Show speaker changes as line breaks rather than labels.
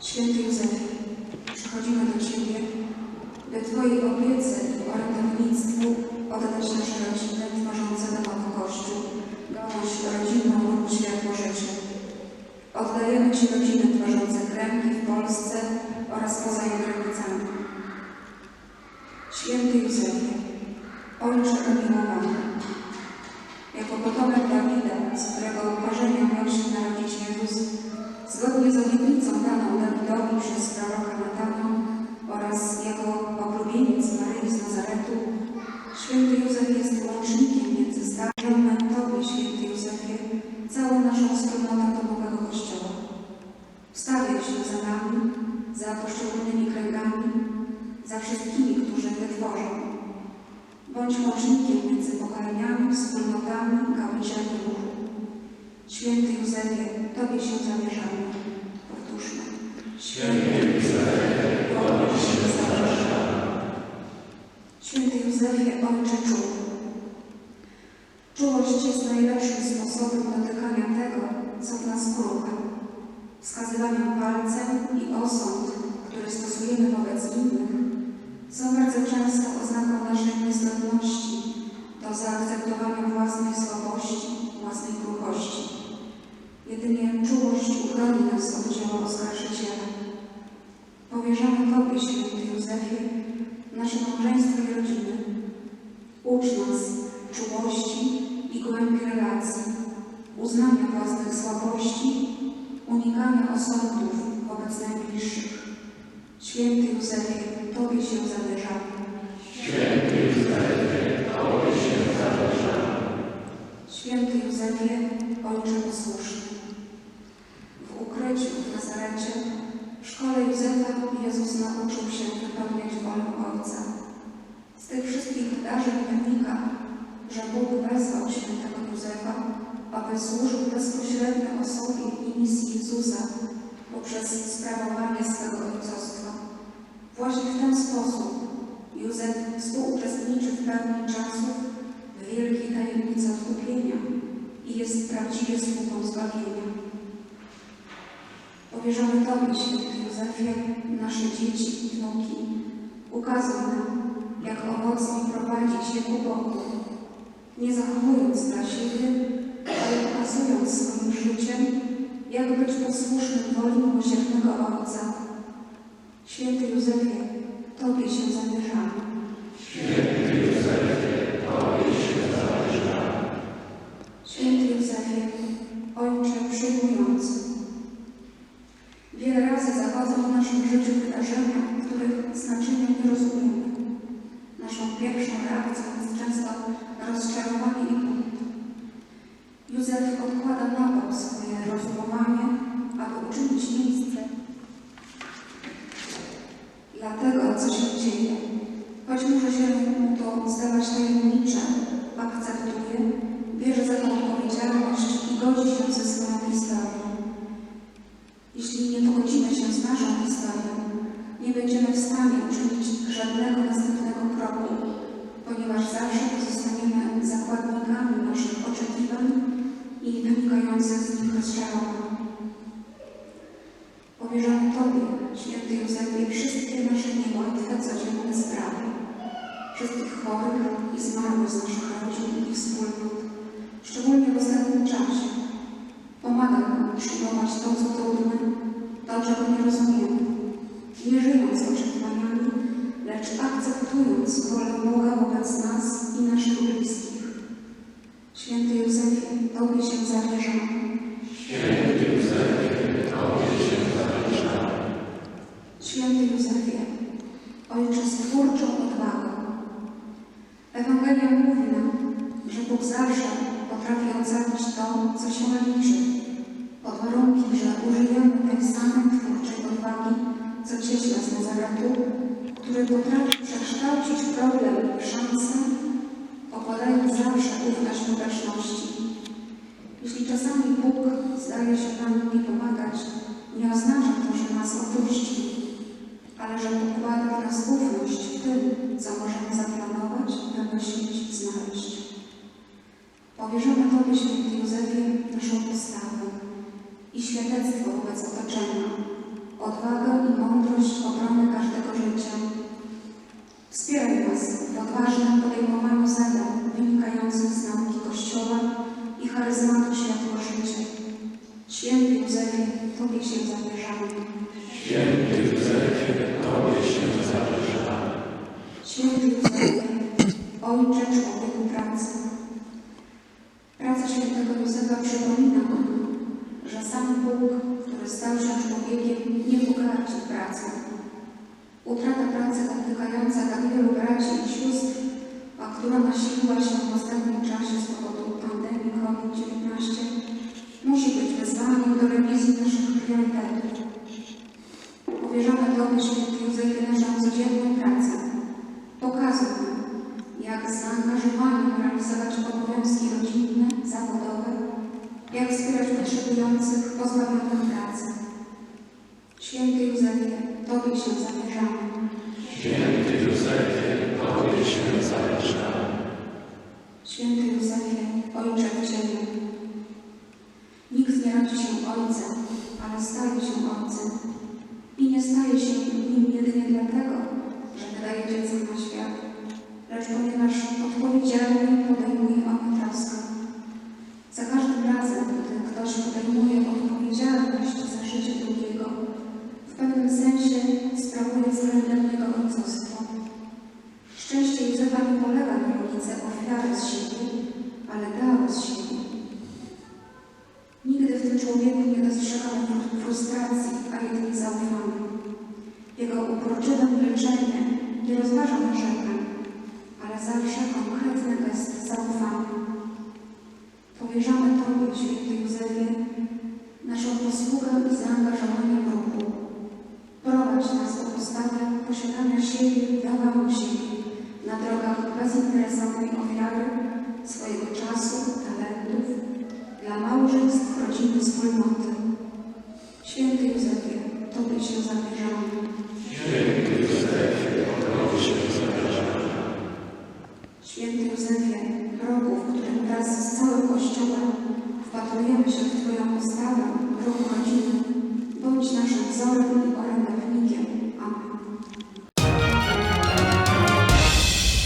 Święty Józefie, przychodzimy do Ciebie, by Twojej opiece i orędownictwu oddać nasze rodziny tworzące domowy Kościół, gałąź rodzinną ruchu światło życia. Oddajemy Ci rodziny tworzące kręgi w Polsce oraz poza jej granicami. Święty Józefie, Ojcze umiłowany, jako potomek Dawida, z którego korzenia miał się narodzić Jezus, zgodnie z obietnicą daną Dawidowi przez proroka Natana oraz jako pogrubieniec Maryi z Nazaretu, święty Józef jest łącznikiem między starzem Tobie, święty Józefie, całą naszą wspólnotą domowego Kościoła. Wstawiaj się za nami, za poszczególnymi kręgami, za wszystkimi, którzy wytworzą. Bądź łącznikiem między pokoleniami, wspólnotami, gałęziami ruchu. Święty Józefie, Tobie się zawierzamy. Powtórzmy. Święty Józefie, Tobie się zawierzamy. Święty Józefie, Ojcze czuł. Czułość jest najlepszym sposobem dotykania tego, co w nas kruche. Wskazywaniem palcem i osąd, który stosujemy wobec innych, są bardzo często oznaką naszej niezdolności do zaakceptowania własnej słabości, własnej. Jedynie czułość uchroni nas od dzieła oskarżyciela. Powierzamy Tobie, święty Józefie, nasze małżeństwo i rodziny. Ucz nas czułości i głębi relacji, uznania własnych słabości, unikania osądów wobec najbliższych. Święty Józefie, Tobie się zawierzamy. Święty Józefie, Ojcze posłuszny. W ukryciu w Nazarecie, w Jezus nauczył się wypełniać wolę Ojca. Z tych wszystkich wydarzeń wynika, że Bóg wezwał świętego Józefa, aby służył bezpośrednio osobie i misji Jezusa poprzez sprawowanie swego ojcostwa. Właśnie w ten sposób Józef współuczestniczy w pełni czasów w wielkiej tajemnicy odkupienia i jest prawdziwie sługą zbawienia. Powierzamy Tobie, święty Józefie, nasze dzieci i wnuki. Ukazuj nam, jak owocnie prowadzić je ku Bogu, nie zachowując dla siebie, ale pokazując swoim życiem, jak być posłusznym woli miłosiernego Ojca. Święty Józefie, Tobie się zawierzamy. Święty Józefie, Ojcze przyjmujący. Wiele razy zachodzą w naszym życiu wydarzenia, których znaczenia nie rozumiemy. Naszą pierwszą reakcją jest często rozczarowanie i bunt. Józef odkłada na bok swoje rozumowanie, aby uczynić miejsce dla tego, co się dzieje. Choć może się mu to zdawać tajemnicze, akceptuje, bierze za to odpowiedzialność i godzi się ze swoją historią. Jeśli nie z naszą historią, nie będziemy w stanie uczynić żadnego następnego kroku, ponieważ zawsze pozostaniemy zakładnikami naszych oczekiwań i wynikających z nich rozczarowań. Powierzamy Tobie, święty Józefie, wszystkie nasze niełatwe codzienne sprawy, wszystkich chorych i zmarłych z naszych rodzin i wspólnot, szczególnie w ostatnim czasie. Pomaga nam przyjmować to, co to, czego nie rozumiemy, nie żyjąc oczekiwaniami, lecz akceptując wolę Boga wobec nas cieśla z Nazaretu, który potrafi przekształcić problem w szansę, pokładając zawsze ufność skuteczności. Jeśli czasami Bóg zdaje się nam nie pomagać, nie oznacza to, że nas opuści, ale że pokłada w nas ufność w tym, co możemy zaplanować, wymyślić, znaleźć. Powierzamy Tobie, święty Józefie, naszą Święty Józefie, Tobie się zawierzamy.
Święty Józefie, Tobie się zawierzamy.
Święty Józefie, Ojcze człowieku pracy. Praca świętego Józefa przypomina nam, że sam Bóg, który stał się człowiekiem, nie pogardził pracą. Utrata pracy dotykająca tak wielu braci i sióstr, a która nasiliła się w ostatnim czasie z powodu pandemii COVID-19, musi być wezwaniem do rewizji naszych priorytetów. Powierzamy Tobie, Święty Józefie, naszą codzienną pracę. Pokazuj nam, jak z zaangażowaniem realizować obowiązki rodzinne, zawodowe, jak wspierać potrzebujących, pozbawionych pracy. Święty Józefie, Tobie się zawierzamy. Frustracji, a jedynie zaufania. Jego uroczywym milczeniem nie rozważa narzekań, ale zawsze konkretny gest zaufania. Powierzamy Tobie, Święty Józefie, roku, w którym wraz z całym Kościołem wpatrujemy się w Twoją postawę, ruch rodziny, bądź naszym wzorem